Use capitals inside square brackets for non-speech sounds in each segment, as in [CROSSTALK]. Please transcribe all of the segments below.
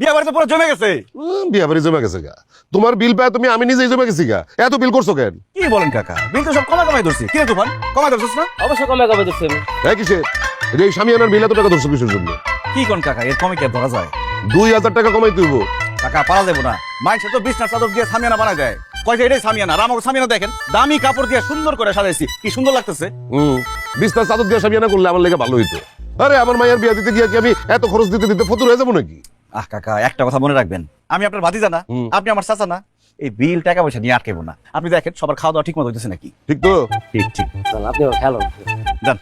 বিয়ে বাড়িতে পুরো জমে গেছে। বিয়া বাড়ি জমে গেছে গা। তোমার বিল পায় তুমি আমি নিজেই জমে গেছি গা। এত বিল করছ কেন? কি বলেন কাকা? বিল তো সব কমা কমাই ধরছি। কি রে তুফান? কমাই ধরছিস না? অবশ্য কমে কমে দিচ্ছি আমি। হ্যাঁ কিসে এই স্বামী আনার বিল এত টাকা ধরছো কিসের জন্য? কি কোন কাকা এর কমে কে ধরা যায়? দুই হাজার টাকা কমাই তুইব কাকা পারা দেবো না। মাইসে তো বিছনা চাদর দিয়ে সামিয়ানা বানায় দেয়। এটাই সামিয়ানা সামিয়ানা দেখেন দামি কাপড় দিয়ে সুন্দর করে সাজাইছি। কি সুন্দর লাগতেছে। হুম চাদর দিয়ে স্বামী আনা করলে আমার লেগে ভালো হইতো। আরে আমার মায়ের বিয়া দিতে গিয়ে কি আমি এত খরচ দিতে দিতে ফতুর হয়ে যাব নাকি? আহ কাকা একটা কথা মনে রাখবেন। আমি আপনার ভাতিজা না হুম। আপনি আমার চাচা না। এই বিল টাকা পয়সা নিয়ে আটকেবো না। আপনি দেখেন সবার খাওয়া দাওয়া ঠিক মতো হইতেছে নাকি? ঠিক তো। ঠিক ঠিক। আপনি খেলো যান।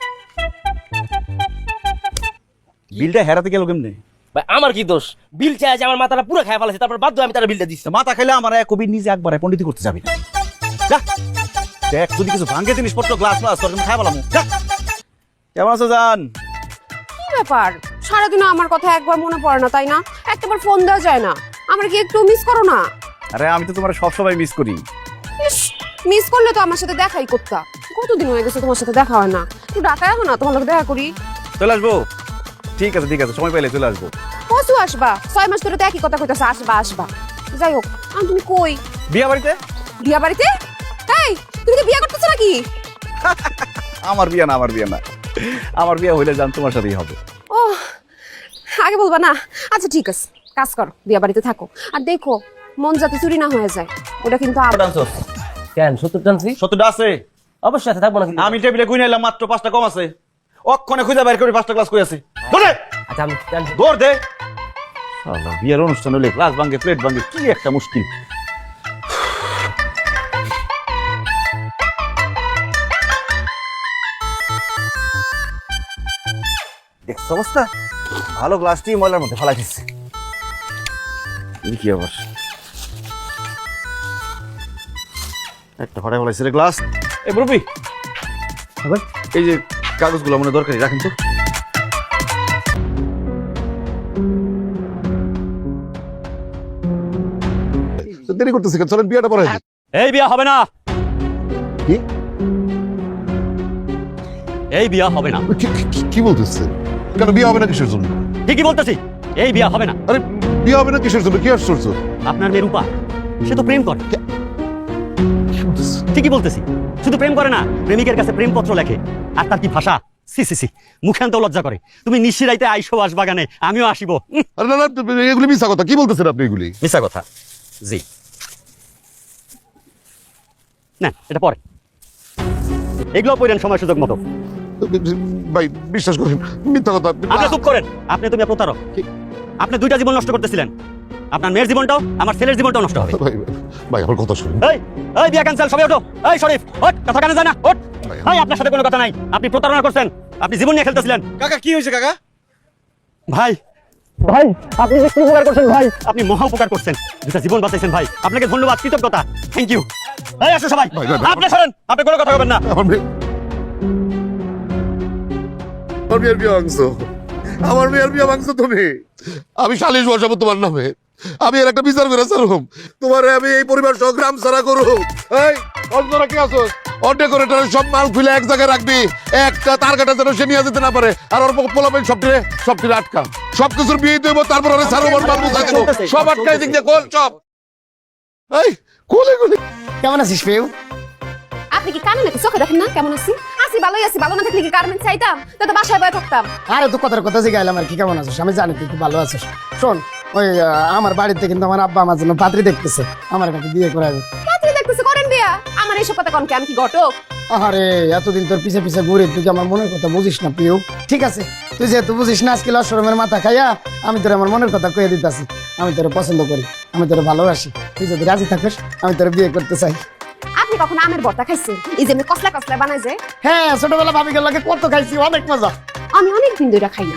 বিলটা হেরাতে গেল কেমনে? ভাই আমার কি দোষ? বিল চাই আমার মাথাটা পুরো খাই ফেলাছে তারপর বাধ্য আমি তার বিলটা দিচ্ছি। মাথা খেলে আমার এক কবি নিজে একবার পন্ডিতি করতে যাবি। না যা। দেখ যদি কিছু ভাঙ্গে জিনিসপত্র গ্লাস গ্লাস তোর খাই বলাম যা। কেমন আছো জান? কি ব্যাপার? সারাদিনও আমার কথা একবার মনে পড়ে না তাই না? একটাবার ফোন দেওয়া যায় না। আমরা কি একটু মিস করো না? আরে আমি তো তোমার সবসময় মিস করি। ইস মিস করলে তো আমার সাথে দেখাই করতা। কতদিন হয়ে গেছে তোমার সাথে দেখা হয় না? ডাকা এখন না তোমার লোক দেখা করি। চলে আসব? ঠিক আছে ঠিক আছে সময় পাইলে চলে আসব। কসু আসবা? ছয় মাস ধরে তো একই কথা কইতাছে আসবা আসবা। যাই হোক আমি তুমি কই? বিয়া বাড়িতে? বিয়া বাড়িতে? এই তুমি কি বিয়া করতেছো নাকি? [LAUGHS] আমার বিয়া না আমার বিয়া না। আমার বিয়া হইলে জান তোমার সাথেই হবে। আগে বলবা না? আচ্ছা ঠিক আছে। কাজ করো বিয়া বাড়িতে থাকো। আর দেখো মন যাতে চুরি না হয়ে যায় ওটা কিন্তু কেন সত্তর টানছি সত্যটা আছে। অবশ্যই আছে থাকব না কিন্তু। আমি টেবিলে গুনে এলাম মাত্র পাঁচটা কম আছে। অক্ষণে খুঁজে বাইর করে পাঁচটা ক্লাস কই আছে। ধরে! আচ্ছা আমি দৌড় দে। বিয়ের অনুষ্ঠান হলে গ্লাস ভাঙ্গে প্লেট ভাঙ্গে কি একটা মুশকিল। দেখছ অবস্থা? ভালো গ্লাসটি ময়লার মধ্যে ফেলাই দিচ্ছে। কি আবার? একটা ফাটা ফেলাইছে রে গ্লাস এ মুরব্বি! এই যে কাগজগুলো মনে দরকারি রাখেন তো। দেরি করতেছি কেন? চলেন বিয়াটা পরে এই বিয়া হবে না। কি? এই বিয়া হবে না। কি বলতেছেন? কেন বিয়ে হবে না কিসের জন্য? ঠিকই বলতেছি। এই বিয়া হবে না। আরে বিয়ে হবে না কিসের জন্য? কি আশ্চর্য? আপনার মেয়ে রূপা সে তো প্রেম করে। ঠিকই বলতেছি। শুধু প্রেম করে না প্রেমিকের কাছে প্রেমপত্র লেখে। আর তার কি ভাষা? সি সি সি। মুখে আনতেও লজ্জা করে। তুমি নিশ্চিরাইতে আইসো বাগানে আমিও আসিব। আরে না না এগুলি মিশা কথা। কি বলতেছেন আপনি এগুলি? মিথ্যা কথা। জি। না এটা পরে। এগুলো পড়েন সময় সুযোগ মতো। ভাই বিশ্বাস করেন মিথ্যা কথা। আপনি চুপ করেন। আপনি তুমি প্রতারক। আপনি দুইটা জীবন নষ্ট করতেছিলেন। আপনার মেয়ের জীবনটাও আমার ছেলের জীবনটাও নষ্ট হবে। ভাই ভাই আমার কথা শুনুন। এই এই বিয়া ক্যান্সেল সবাই ওঠো। এই শরীফ ওঠ কথা কানে যায় না ওঠ। ভাই, আপনার সাথে কোনো কথা নাই। আপনি প্রতারণা করছেন আপনি জীবন নিয়ে খেলতেছিলেন। কাকা কি হয়েছে কাকা? ভাই ভাই আপনি যে কি উপকার করছেন ভাই? আপনি মহা উপকার করছেন। দুটা জীবন বাঁচাইছেন ভাই। আপনাকে ধন্যবাদ কৃতজ্ঞতা। থ্যাংক ইউ এই আসো সবাই। আপনি সরেন আপনি কোনো কথা বলবেন না। আমার মেয়ের বিয়ে ভাঙছ। আমার মেয়ের বিয়ে ভাঙছ তুমি। আমি সালিশ বসাবো তোমার নামে। আমি এর একটা বিচার করে ছাড়ুম তোমার আমি এই পরিবার সহ গ্রাম ছাড়া করুম এই অন্তরা কি আছো? ওর সব মাল খুলে এক জায়গায় রাখবি। একটা তার কাটা যেন সে নিয়ে যেতে না পারে। আর ওর পোলাপেন সব টিরে সব টিরে আটকা। সব কিছুর বিয়ে দেবো, তারপর ওরে ছাড়ো ওর বাবু থাকব সব আটকাই দিক দিয়ে, কোল সব এই, কোলে কোলে। কেমন আছিস, পেউ? আপনি কি কানে নাকি চোখে দেখেন না? কেমন আছি? আছি ভালোই আছি ভালো না থাকলে কি গার্মেন্ট চাইতাম? তো বাসায় বয়ে থাকতাম। আরে তো কথার কথা জিগাইলাম আর কি কেমন আছিস? আমি জানি তুই খুব ভালো আছিস। শোন ওই আমার বাড়িতে কিন্তু আমার আব্বা আমার জন্য পাত্রী দেখতেছে। আমার কাছে বিয়ে করাবে রাত্রি দেখতেছি করেন বিয়া আমার এইসব কথা কন কি আমি কি ঘটক? আরে এতদিন তোর পিছে পিছে ঘুরে তুই আমার মনের কথা বুঝিস না পিউ? ঠিক আছে তুই যেহেতু বুঝিস না আজকে লসরমের মাথা খাইয়া আমি তোর আমার মনের কথা কয়ে দিতেছি। আমি তোর পছন্দ করি আমি তোর ভালোবাসি। তুই যদি রাজি থাকিস আমি তোর বিয়ে করতে চাই। আপনি কখনো আমের ভর্তা খাইছেন এই যে আমি কসলা কসলা বানাই যে। হ্যাঁ ছোটবেলা ভাবি লাগে কত খাইছি অনেক মজা। আমি অনেক দিন ধরে খাই না।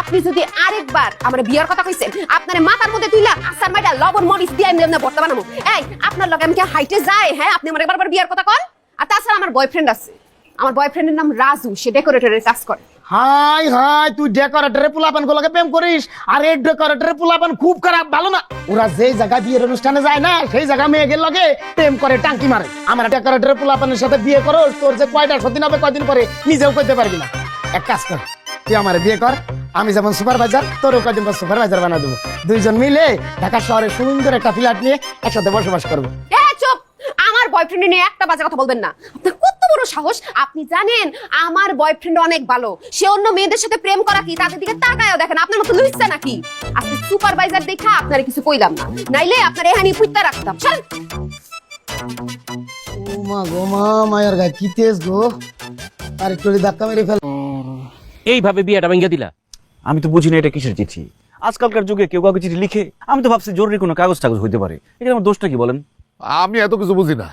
আপনি যদি আরেকবার আমার বিয়ার কথা কইছেন আপনার মাথার মধ্যে তুইলা আসার মাইডা লবণ মরিচ দিয়ে আমি এমনি ভর্তা বানাবো। এই আপনার লগে আমি কি হাইটে যাই হ্যাঁ? আপনি আমার একবার বিয়ার কথা কন? আর তাছাড়া আমার বয়ফ্রেন্ড আছে। আমার বয়ফ্রেন্ডের নাম রাজু সে ডেকোরেটরের কাজ করে। হাই হাই, তুই ডেকোরেটরে পোলাপান গুলোকে প্রেম করিস? আর এই ডেকোরেটরে পোলাপান খুব খারাপ, ভালো না। ওরা যেই জায়গা বিয়ের অনুষ্ঠানে যায় না, সেই জায়গা মেয়েদের লগে প্রেম করে, টাঙ্কি মারে। আমার ডেকোরেটরে পোলাপানের সাথে বিয়ে করো তোর যে কয়টা সতীন হবে কয়দিন পরে, নিজেও করতে পারবি না। এক কাজ কর, তুই আমার বিয়ে কর, আমি যেমন সুপারভাইজার, তোরও কদিন পর সুপারভাইজার বানা দেবো। দুইজন মিলে ঢাকা শহরে সুন্দর একটা ফ্ল্যাট নিয়ে একসাথে বসবাস করব। চুপ! আমার বয়ফ্রেন্ড নিয়ে একটা বাজে কথা বলবেন না। বড় সাহস? আপনি জানেন আমার বয়ফ্রেন্ড অনেক ভালো। সে অন্য মেয়েদের সাথে প্রেম করা কি? তাদের দিকে তাকায়ও দেখেন আপনার মতো লুইসা নাকি? আপনি সুপারভাইজার দেখা আপনারে কিছু কইলাম না। নাইলে আপনার এহানি পুইতা রাখতাম। চল। ও মা গো মা মায়ের গায়ে কি তেজ গো। আর একটু ধাক্কা মেরে ফেল এইভাবে বিয়েটা ভেঙে দিলা? আমি তো বুঝি না এটা কিসের চিঠি। আজকালকার যুগে কেউ কাউকে চিঠি লিখে আমি তো ভাবছি জরুরি কোনো কাগজ টাগজ হইতে পারে। এটা আমার দোষটা কি বলেন? আমি এত কিছু বুঝি না।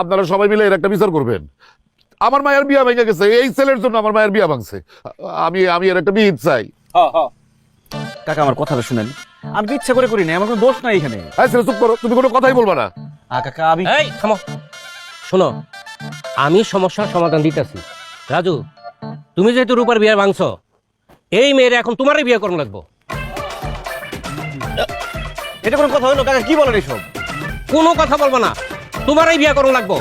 আপনারা সবাই মিলে এর একটা বিচার করবেন। আমার মায়ের বিয়া ভেঙে গেছে এই ছেলের জন্য আমার মায়ের বিয়া ভাঙছে। আমি আমি এর একটা বিহিত চাই। কাকা আমার কথাটা শুনেন। আমি ইচ্ছা করে করি না আমার কোনো দোষ নাই এখানে। হ্যাঁ ছেলে চুপ করো তুমি কোনো কথাই বলবা না। আ কাকা আমি এই থামো। শোনো আমি সমস্যার সমাধান দিতেছি। রাজু তুমি যেহেতু রূপার বিয়ে ভাঙছো এই মেয়ের এখন তোমারই বিয়ে করুন লাগবো। এটা কোনো কথা হলো কাকা কি বলেন এসব? কোনো কথা বলব না তোমারই বিয়ে করুন লাগবো।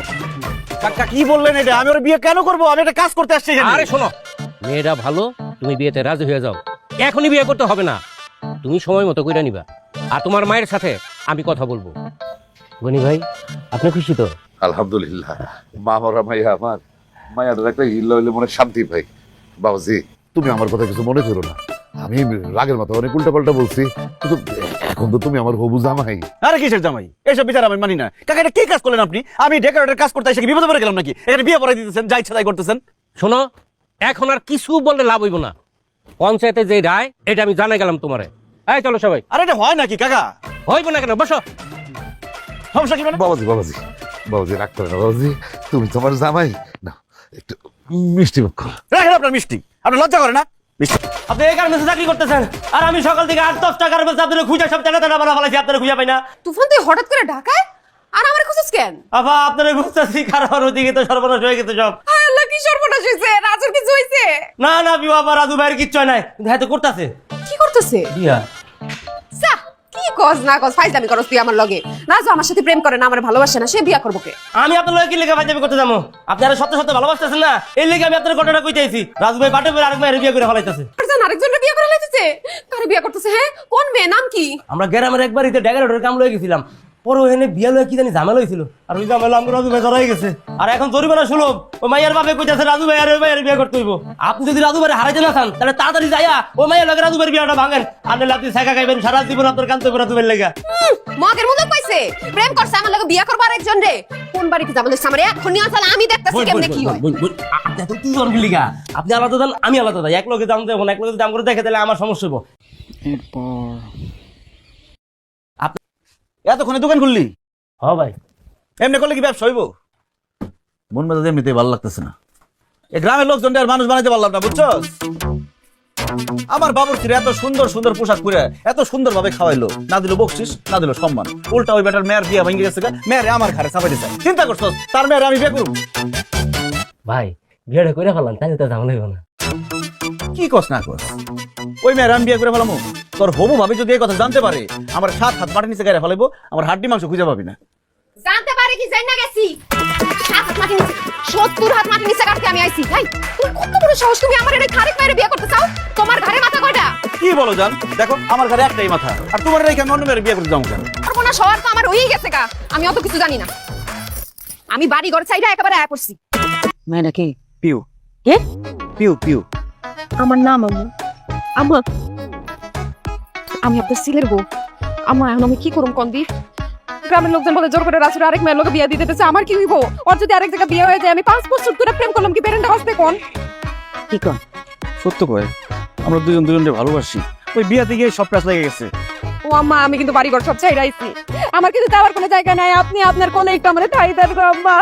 কাকা কি বললেন এটা? আমি ওর বিয়ে কেন করব? আমি একটা কাজ করতে আসছি এখানে। আরে শোনো। মেয়েটা ভালো তুমি বিয়েতে রাজি হয়ে যাও। এখনই বিয়ে করতে হবে না। তুমি সময় মতো কইরা নিবা। আর তোমার মায়ের সাথে আমি কথা বলব। গনি ভাই আপনি খুশি তো? আলহামদুলিল্লাহ। মা মরা মাইয়া আমার। মায়াটার একটা হিল্লা হইলে মনে শান্তি পাই। বাবাজি তুমি আমার কথা কিছু মনে করো না। আমি রাগের মতো অনেক উল্টা পাল্টা বলছি। কিন্তু এখন তো তুমি আমার হবু জামাই। আরে কিসের জামাই? এসব বিচার আমি মানি না। কাকা এটা কি কাজ করলেন আপনি? আমি ডেকোরেটের কাজ করতে এসে কি বিপদে পড়ে গেলাম নাকি? এখানে বিয়ে পড়াই দিতেছেন যা ইচ্ছা তাই করতেছেন। শোনো এখন আর কিছু বললে লাভ হইব না। পঞ্চায়েতে যে রায় এটা আমি জানাই গেলাম তোমারে। এই চলো সবাই। আরে এটা হয় নাকি কাকা? হইব না কেন? বসো। সমস্যা কি মানে? বাবাজি বাবাজি বাবাজি রাগ করে না বাবাজি। তুমি তোমার জামাই। না একটু মিষ্টি মুখ রাখেন আপনার মিষ্টি। আপনার লজ্জা করে না? আপনি এই কারণে চাকরি করতেছেন। আর আমি সকাল থেকে আট দশ টাকার আপনার খুঁজে সব টাকা টাকা বানা ফেলাইছি আপনার খুঁজে পাই না। তুফান তুই হঠাৎ করে ঢাকায়? আর আমার খুঁজছিস কেন? আবা আপনার খুঁজতেছি কারণ ওদিকে তো সর্বনাশ হয়ে গেছে সব। আল্লাহ কি সর্বনাশ হয়েছে রাজুর কিছু হয়েছে না না বিবাহ রাজু ভাইয়ের কিচ্ছু হয় নাই। কিন্তু হয়তো করতেছে। কি করতেছে? বিয়া কি না ফাইজলামি করস তুই আমার লগে? রাজু আমার সাথে প্রেম করে না আমার ভালোবাসে না সে বিয়া করব কে? আমি আপনার লগে কি লেগে ফাইজামি করতে যাব? আপনারা সত্য সত্য ভালোবাসতেছেন না? এই লেগে আমি আপনার ঘটনা কইতেছি রাজু ভাই বাটে করে আরেক ভাইয়ের বিয়ে করে ফেলাইতেছে। আরেকজন আরেকজনের বিয়ে করে লাইতেছে কারে বিয়া করতেছে হ্যাঁ? কোন মেয়ে নাম কি? আমরা গ্রামের একবার ইতে ড্যাগারেটের কাম লয়ে গেছিলাম। পরে ওখানে বিয়া লয়ে কি জানি ঝামেলা হয়েছিল? আর ওই ঝামেলা আমরা রাজু ভাই ধরাই গেছে। আর এখন জরিমানা সুলভ ও মাইয়ার বাপে কইতাছে রাজু ভাই আর ওই ভাইয়ের বিয়ে করতে হইব। আপনি যদি রাজু ভাই হারাইতে না চান তাহলে তাড়াতাড়ি যাইয়া ও মাইয়ার লগে রাজু ভাইয়ের বিয়াটা ভাঙেন। আর নাহলে আপনি শেখা খাইবেন সারা জীবন আপনার কান্ত করে রাজু ভাইয়ের লেগা। মগের পাইছে প্রেম করছে আমার লগে বিয়া করব আরেকজন রে। কোন বাড়িতে যাব আমার? এখন নিয়ে চলে আমি দেখতেছি কেমনে কি হয়। আপনি এত কি করবি লিগা। আপনি আলাদা দেন আমি আলাদা দেয় এক লোকে দাম দেবো এক লোকে দাম করে দেখে তাহলে আমার সমস্যা হইব। এতক্ষণে দোকান খুললি? হ ভাই। এমনি করলে কি ব্যবসা হইব? মন মেজাজ এমনিতে ভালো লাগতেছে না। এই গ্রামের লোকজন আর মানুষ বানাইতে পারলাম না বুঝছ আমার বাবুর ছিল এত সুন্দর সুন্দর পোশাক পরে এত সুন্দর ভাবে খাওয়াইলো। না দিল বকশিস না দিল সম্মান। উল্টা ওই বেটার মেয়ের বিয়ে ভেঙে গেছে মেয়েরে আমার ঘরে চাপাইতে চাই চিন্তা করছ তার মেয়ের আমি বিয়ে ভাই বিয়েটা করে ফেলাম তাই তো ঝামেলা না। কি কস না কস? ওই মেয়ের আমি বিয়ে করে ফেলামো তোর হবু ভাবি যদি এই কথা জানতে পারে আমার সাত হাত মাটির নিচে গায়ে ফেলাইবো আমার হাড্ডি মাংস খুঁজে পাবি না। জানতে পারে কি যাই না গেছি। সাত হাত মাটি নিচে সত্তর হাত মাটি নিচে কাটতে আমি আইছি। ভাই তুমি কত বড় সাহস তুমি আমার এটা খারেক মেরে বিয়ে করতে চাও? তোমার ঘরে মাথা কয়টা? কি বলো জান? দেখো আমার ঘরে একটাই মাথা। আর তোমার রেখে অন্য মেয়ের বিয়ে করতে যাব কেন? সর্বনাশ হওয়ার তো আমার হয়েই গেছে গা। আমি অত কিছু জানি না। আমি বাড়ি ঘর চাইটা একেবারে আয়া পড়ছি। মেয়েটা কি? পিউ। কে? পিউ পিউ। আমার নাম আম্মা আমি আপনার সিলের বউ। আম্মা এখন আমি কি করুম কন্দি গ্রামের লোকজন বলে জোর করে রাসুর আরেক মেয়ের লোকে বিয়ে দিতে চাইছে, আমার কি হইব? ওর যদি আরেক জায়গায় বিয়ে হয়ে যায় আমি পাঁচ বছর ধরে প্রেম করলাম কি পেরেন্টটা বাঁচবে কোন? কি কোন? সত্য কয় আমরা দুজন দুজনকে ভালোবাসি। ওই বিয়াতে গিয়ে সব প্যাস লেগে গেছে। ও আম্মা আমি কিন্তু বাড়ি ঘর সব চাই রাইছি আমার কিন্তু যাওয়ার কোনো জায়গা নাই আপনি আপনার কোন একটু আমার ঠাই দেন গো আম্মা।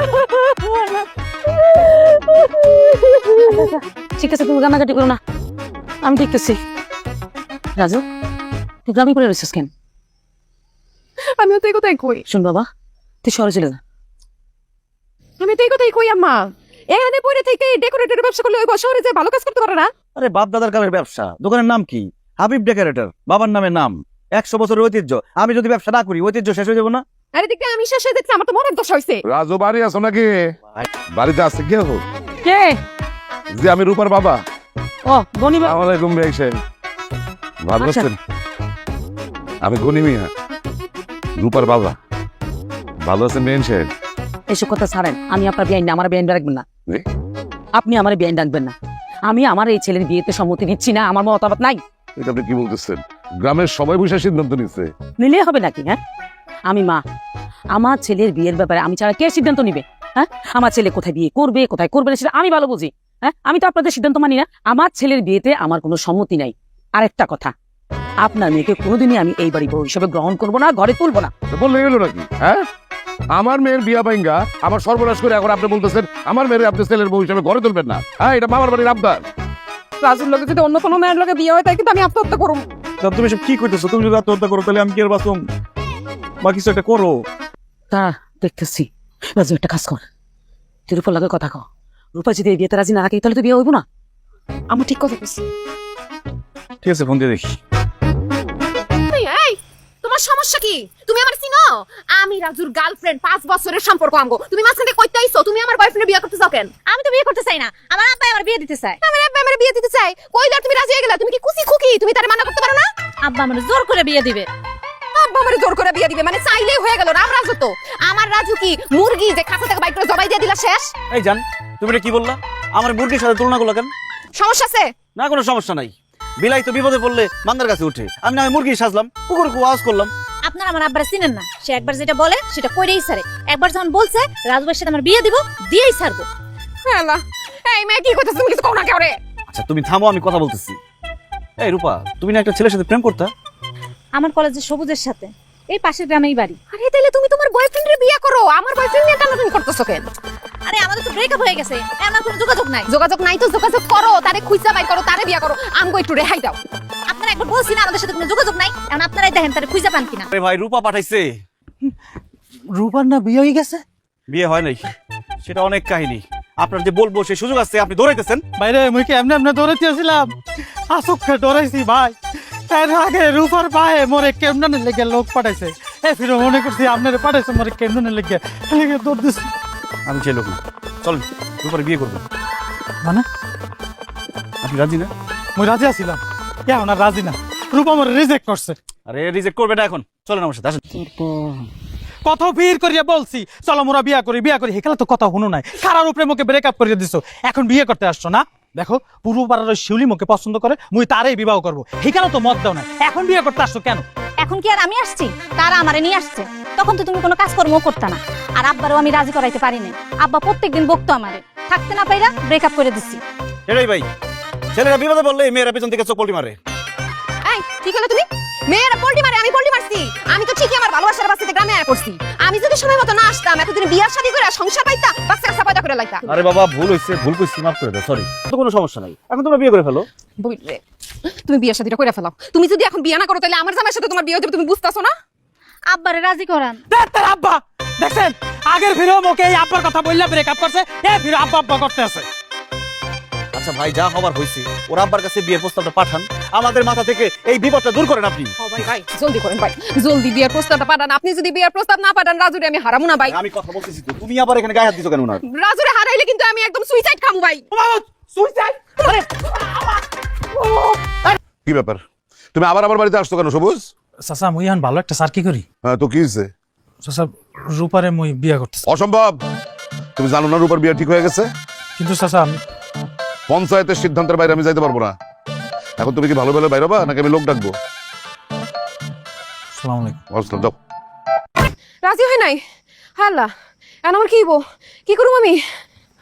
ঠিক আছে তুমি কান্নাকাটি করো না। আমি দেখতেছি। রাজু তুই গ্রামে করে রয়েছিস কেন? আমিও তো এই কথাই কই। শুন বাবা তুই শহরে চলে যা। আমি তো এই কথাই কই আম্মা। এখানে পড়ে থেকে ডেকোরেটর ব্যবসা করলে ওই শহরে যে ভালো কাজ করতে পারে না? আরে বাপ দাদার কালের ব্যবসা। দোকানের নাম কি? হাবিব ডেকোরেটর বাবার নামে নাম। একশো বছরের ঐতিহ্য। আমি যদি ব্যবসা না করি ঐতিহ্য শেষ হয়ে যাব না? আরে দেখতে আমি শেষে দেখছি আমার তো মনের দশা হইছে। রাজু বাড়ি আছো নাকি? বাড়িতে আছে কে হো কে? যে আমি রূপার বাবা। ও বনি বা- আমাদের ঘুম সাহেব। ভালো আচ্ছা। আছেন? আমি গনি মিয়া রূপার বাবা। ভালো আছেন মেন সাহেব? এসব কথা ছাড়েন আমি আপনার আমার রাখবেন না। আপনি আমার রাখবেন না। আমি আমার এই ছেলের বিয়েতে সম্মতি নিচ্ছি না আমার মতামত নাই। এটা আপনি কি বলতেছেন? গ্রামের সবাই বসে সিদ্ধান্ত নিচ্ছে নিলে হবে নাকি হ্যাঁ? আমি মা আমার ছেলের বিয়ের ব্যাপারে আমি ছাড়া কে সিদ্ধান্ত নিবে? হ্যাঁ? আমার ছেলে কোথায় বিয়ে করবে কোথায় করবে না সেটা আমি ভালো বুঝি। হ্যাঁ? আমি তো আপনাদের সিদ্ধান্ত মানি না। আমার ছেলের বিয়েতে আমার কোনো সম্মতি নাই। আর একটা কথা আপনার মেয়েকে কোনোদিনই আমি এই বাড়ি বউ হিসেবে গ্রহণ করব না ঘরে তুলবো না। বললে গেল নাকি? হ্যাঁ? আমার মেয়ের বিয়া বাইঙ্গা আমার সর্বনাশ করে এখন আপনি বলতেছেন আমার মেয়ের আপনি ছেলের বউ হিসেবে ঘরে তুলবেন না। হ্যাঁ এটা মামার বাড়ির আবদার। রাজুর লগে যদি অন্য কোনো মেয়ের লগে বিয়ে হয় তাই কিন্তু আমি আত্মহত্যা করুম তা তুমি সব কি করতেছো তুমি যদি আত্মহত্যা করো তাহলে আমি কি আর বাঁচুম? বা কিছু একটা করো? তা দেখতেছি। রাজু একটা কাজ কর। লাগে কথা কও। রূপা যদি এই বিয়েতে রাজি না রাখে তাহলে তো বিয়ে হইব না। আমি ঠিক কথা কইছি। ঠিক আছে ফোন দিয়ে দেখি। এই, এই তোমার সমস্যা কি? তুমি আমার চিনো? আমি রাজুর গার্লফ্রেন্ড পাঁচ বছরের সম্পর্ক আমগো তুমি মাঝখান থেকে কইতে আইছো তুমি আমার বয়ফ্রেন্ড বিয়ে করতে চাও কেন? আমি তো বিয়ে করতে চাই না। আমার আব্বা আমার বিয়ে দিতে চায়। আমার আব্বা আমার বিয়ে দিতে চাই কইলা তুমি রাজি হয়ে গেলা? তুমি কি খুকি? তুমি তারে মানা করতে পারো না? আব্বা আমার জোর করে বিয়ে দিবে। আব্বা আমারে জোর করে বিয়ে দিবে মানে চাইলেই হয়ে গেল রাম রাজু তো। আমার রাজু কি মুরগি যে খাঁচা থেকে বাইক করে জবাই দিয়ে দিলা শেষ? এই জান তুমি এটা কি বললা? আমার মুরগির সাথে তুলনা করলা কেন? সমস্যা আছে? না কোনো সমস্যা নাই। বিলাই তো বিপদে পড়লে মান্দার কাছে উঠে। আমি না মুরগি সাজলাম কুকুর আওয়াজ করলাম। আপনার আমার আব্বারে চিনেন না। সে একবার যেটা বলে সেটা করেই সারে একবার যখন বলছে রাজুবের সাথে আমার বিয়ে দিব দিয়েই ছাড়বো। না এই মেয়ে কি করতেছ তুমি কিছু কও না কেউরে আচ্ছা তুমি থামো আমি কথা বলতেছি। এই রূপা তুমি না একটা ছেলের সাথে প্রেম করতা? আমার কলেজের সবুজের সাথে। এই পাশের গ্রামেই বাড়ি। আরে তাহলে তুমি তোমার বয়ফ্রেন্ডের বিয়ে করো। আমার বয়ফ্রেন্ড নিয়ে টানাটানি করতেছো কেন? আরে আমাদের তো ব্রেকআপ হয়ে গেছে। আমার কোনো যোগাযোগ নাই। যোগাযোগ নাই তো যোগাযোগ করো তারে খুঁজা বাই করো তারে বিয়ে করো। আমগো একটু রেহাই দাও। আপনারা একবার বলছি না আমাদের সাথে কোনো যোগাযোগ নাই। এখন আপনারাই দেখেন তারা খুঁজে পান কিনা। আরে ভাই রূপা পাঠাইছে। রূপার না বিয়ে হয়ে গেছে? বিয়ে হয় নাই। সেটা অনেক কাহিনী। আপনার যে বলব সেই সুযোগ আছে আপনি দৌড়াইতেছেন বাইরে মুই কি এমনি এমনি দৌড়াইতেছিলাম আসুককে দৌড়াইছি ভাই? এর আগে রূপার পায়ে মোরে কেমনে লেগে লোক পাঠাইছে? এ ফিরে মনে করছি আপনারে পাঠাইছে মোরে কেমনে লেগে লেগে দৌড় দিছি। আমি সেই লোক না। চল রূপার বিয়ে করব। মানে? আপনি রাজি না? মুই রাজি আছিলাম। ওনার রাজি না। রূপা মোরে রিজেক্ট করছে। আরে রিজেক্ট করবে না এখন। চলেন আমার সাথে আসেন। কত ভিড় করিয়া বলছি চলো মোরা বিয়া করি বিয়া করি। হেকালে তো কথা শুনো নাই। খারার উপরে মুখে ব্রেকআপ করিয়ে দিছো। এখন বিয়ে করতে আসছো না? দেখো পূর্ব পাড়ার ওই শিউলি মুখে পছন্দ করে মুই তারই বিবাহ করব। সেখানে তো মত দাও না। এখন বিয়ে করতে আসছো কেন? এখন কি আর আমি আসছি? তারা আমারে নিয়ে আসছে। তখন তো তুমি কোনো কাজকর্ম করতে না। আর আব্বারও আমি রাজি করাইতে পারিনি আব্বা প্রত্যেকদিন বকতো আমারে। থাকতে না পাইরা ব্রেকআপ করে দিছি। এটাই ভাই। ছেলেরা বিপদে বললে মেয়েরা পেছন থেকে চোখ পল্টি মারে। এই কি করলে তুমি? মেয়েরা পোল্টি মারে আমি পোল্টি মারছি। আমি তো ঠিকই আমার ভালোবাসার বাস্তিতে গ্রামে আয়া পড়ছি। আমি যদি সময় মতো না আসতাম এতদিন বিয়ার শাদী করে সংসার পাইতা বাচ্চা কাচ্চা পয়দা করে লাইতা। আরে বাবা ভুল হয়েছে ভুল করছি মাফ করে দাও সরি তো কোনো সমস্যা নাই। এখন তোমরা বিয়ে করে ফেলো। তুমি বিয়ার শাদীটা করে ফেলাও। তুমি যদি এখন বিয়ে না করো তাহলে আমার জামাইয়ের সাথে তোমার বিয়ে হতে তুমি বুঝতাছো না? আব্বারে রাজি করান। তার আব্বা দেখছেন? আগের ফিরেও মুখে এই আব্বার কথা বললে ব্রেকআপ করছে এ ফিরে আব্বা আব্বা করতে আছে। আচ্ছা ভাই যা হবার হয়েছে ওর আব্বার কাছে বিয়ের প্রস্তাবটা পাঠান। আমাদের মাথা থেকে এই বিপদটা দূর করেন আপনি। ভাই ভাই জলদি করেন ভাই। জলদি বিয়ের প্রস্তাবটা পাঠান। আপনি যদি বিয়ের প্রস্তাব না পাঠান রাজুরে আমি হারামু না ভাই। আমি কথা বলতেছি তো তুমি আবার এখানে গায়ে হাত দিছো কেন ওনার? রাজুরে হারাইলে কিন্তু আমি একদম সুইসাইড খামু ভাই। কি ব্যাপার? তুমি আবার আমার বাড়িতে আসছো কেন সবুজ? চাচা মুই এখন ভালো একটা করি। হ্যাঁ তো কি হয়েছে চাচা রূপারে মুই বিয়ে করতেছি। অসম্ভব! তুমি জানো না রূপার বিয়ে ঠিক হয়ে গেছে? কিন্তু চাচা আমি পঞ্চায়েতের সিদ্ধান্তের বাইরে আমি যাইতে পারব না। এখন তুমি কি ভালো ভালো বাইরে নাকি আমি লোক ডাকবো? আলাইকুম। যাও। রাজি হয় নাই? এখন আমার কি হইবো? কি করুম আমি?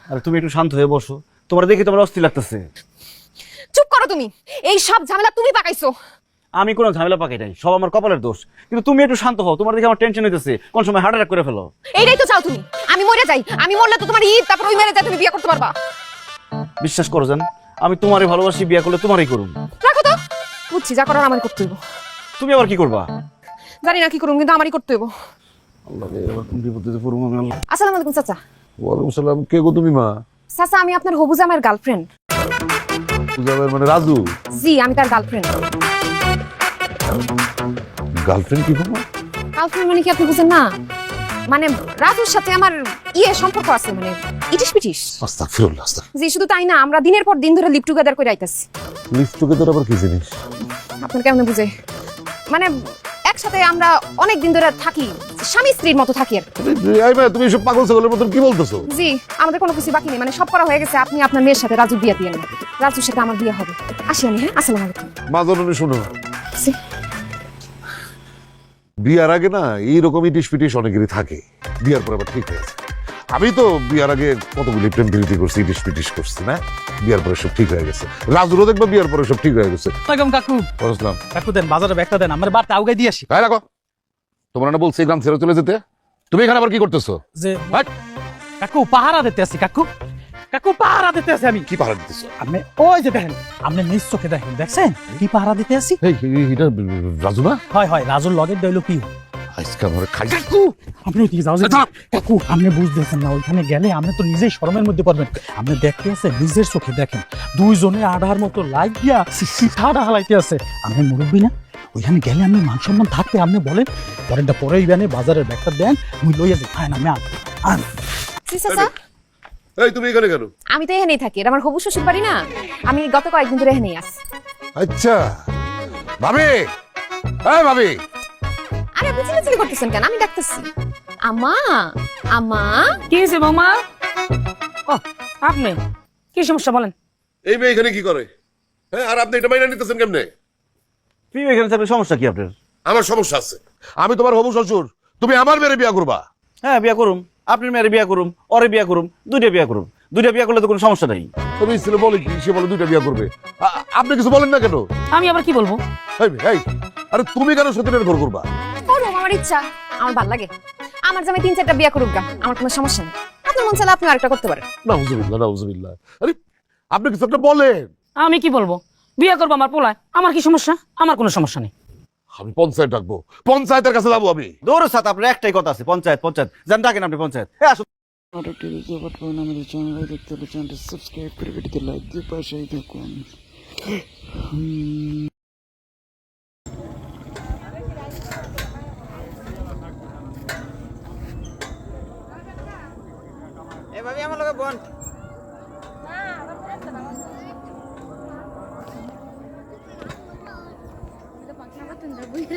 আরে তুমি একটু শান্ত হয়ে বসো। তোমার দেখি তোমার অস্থির লাগতেছে। চুপ করো তুমি। এই সব ঝামেলা তুমি পাকাইছো। আমি কোনো ঝামেলা পাকাই নাই সব আমার কপালের দোষ। কিন্তু তুমি একটু শান্ত হও তোমার দেখে আমার টেনশন হইতেছে। কোন সময় হার্ট অ্যাটাক করে ফেলো। এইটাই তো চাও তুমি। আমি মরে যাই আমি মরলে তো তোমার ঈদ তারপর ওই মেরে যাই তুমি বিয়ে করতে পারবা। বিশ্বাস করো জান আমি তোমারই ভালোবাসি বিয়ে করলে তোমারই করুন। রাখো তো। বুঝছি যা করার আমারই করতে হইব। তুমি আবার কি করবা? জানি না কি করুম কিন্তু আমারই করতে হইব। আল্লাহ বিপদে পড়ব আমি আল্লাহ। আসসালামু আলাইকুম চাচা। ওয়ালাইকুম সালাম। কে গো তুমি মা? চাচা আমি আপনার হবু জামাইয়ের গার্লফ্রেন্ড। পূজাবের মানে রাজু? জি আমি তার গার্লফ্রেন্ড। গার্লফ্রেন্ড কি তোমার গার্লফ্রেন্ড মানে কি আপনি বুঝেন না? মানে রাজুর সাথে আমার ইয়ে সম্পর্ক আছে মানে ইটিস পিটিস। আস্তাগফিরুল্লাহ আস্তাগ জি শুধু তাই না আমরা দিনের পর দিন ধরে লিভ টুগেদার করে আইতাছি। লিফট টুগেদার আবার কি জিনিস? আপনার কেমন বুঝে? মানে একসাথে আমরা অনেক দিন ধরে থাকি স্বামী স্ত্রীর মতো থাকি আর এই মেয়ে, তুমি এসব পাগল ছাগলের মতন কি বলতেছো? জি আমাদের কোনো কিছু বাকি নেই মানে সব করা হয়ে গেছে আপনি আপনার মেয়ের সাথে রাজু বিয়ে দিয়ে নেন। রাজুর সাথে আমার বিয়ে হবে। আসি আমি হ্যাঁ? আসসালামু আলাইকুম। মা জননী শুনো। জি। বিয়ার আগে না এইরকম ইটিস পিটিস অনেকেরই থাকে। বিয়ার পর আবার ঠিক হয়ে যায়। আমি তো বিয়ার আগে কতগুলি প্রেম প্রীতি করছি ইটিস পিটিস করছি না? বিয়ার পরে সব ঠিক হয়ে গেছে। রাজুরও দেখবা বিয়ার পরে সব ঠিক হয়ে গেছে। কাকু। বুঝলাম কাকু দেন বাজারে ব্যাগটা দেন আমার বারটা আউগাই দিয়ে আসি। তাই রাখো। তোমরা না বলছি গ্রাম ছেড়ে চলে যেতে। তুমি এখানে আবার কি করতেছো? যে কাকু পাহারা দিতে আসি কাকু। কাকু পাহারা দিতে আমি। কি পাহারা দিতেছো? আপনি ওই যে দেখেন আপনি নিজ চোখে দেখেন দেখছেন? কি পাহারা দিতে আসি এই এই- এটা রাজু না? হয় হয় রাজুর লগের দইল কি? আজকে আমার খাই। আপনি ওইদিকে যাও কাকু আপনি বুঝতেছেন না ওইখানে গেলে আপনি তো নিজেই শরমের মধ্যে পড়বেন। আপনি দেখতে আছে নিজের চোখে দেখেন। দুইজনে আধার মতো দিয়া সিঠাটা হালাইতে আছে। আপনি মুরব্বী না? ওইখানে গেলে আপনি মান সম্মান থাকতে আপনি বলেন। পরেরটা পরে ইবানে বাজারের ব্যাগটা দেন মুই লইয়া যাই। হ্যাঁ আমি আন। আন। জি চাচা। এই তুমি এখানে কেন? আমি তো এখানেই থাকি এটা আমার হবু শ্বশুর বাড়ি না? আমি গত কয়েকদিন ধরে এখানেই আছি। আচ্ছা। ভাবি! এই ভাবি! আরে আপনি চিল্লাচিল্লি করতেছেন কেন? আমি ডাকতেছি। আমা আমা কি হয়েছে বৌমা? ও আপনি কি সমস্যা বলেন? এই মেয়ে এখানে কি করে? হ্যাঁ আর আপনি এটা মাইনা নিতেছেন কেমনে? তুমি এখানে থাকলে সমস্যা কি আপনার? আমার সমস্যা আছে। আমি তোমার হবু শ্বশুর তুমি আমার মেয়ের বিয়া করবা। হ্যাঁ বিয়া করুম। আপনার মেয়ের বিয়া করুম ওরে বিয়া করুম দুইটা বিয়া করুম। দুইটা বিয়া করলে তো কোনো সমস্যা নেই। তুমি ছেলে বলে কি সে বলে দুইটা বিয়া করবে। আপনি কিছু বলেন না কেন? আমি আবার কি বলব? এই আরে তুমি কেন সতীনের ঘর করবা? করুম আমার ইচ্ছা আমার ভালো লাগে। আমার জামাই তিন চারটা বিয়া করুক গা আমার কোনো সমস্যা নেই। আপনার মন চাইলে আপনি আরেকটা করতে পারেন। নাউজুবিল্লাহ নাউজুবিল্লাহ। আরে আপনি কিছু একটা বলেন। আমি কি বলব? বিয়ে করব আমার পোলায় আমার কি সমস্যা? আমার কোনো সমস্যা নেই। আমি পঞ্চায়েত ডাকবো। পঞ্চায়েতের কাছে যাব আমি। দৌড় সাথে আপনার একটাই কথা আছে পঞ্চায়েত পঞ্চায়েত। জান ডাকেন আপনি পঞ্চায়েত। এ আসুন। নাটক টিভি আমাদের দেখতে হলে সাবস্ক্রাইব করে ভিডিওতে লাইক দিয়ে পাশেই থাকুন। এভাবে আমার লোক বন্ধ করতেন না বুঝতে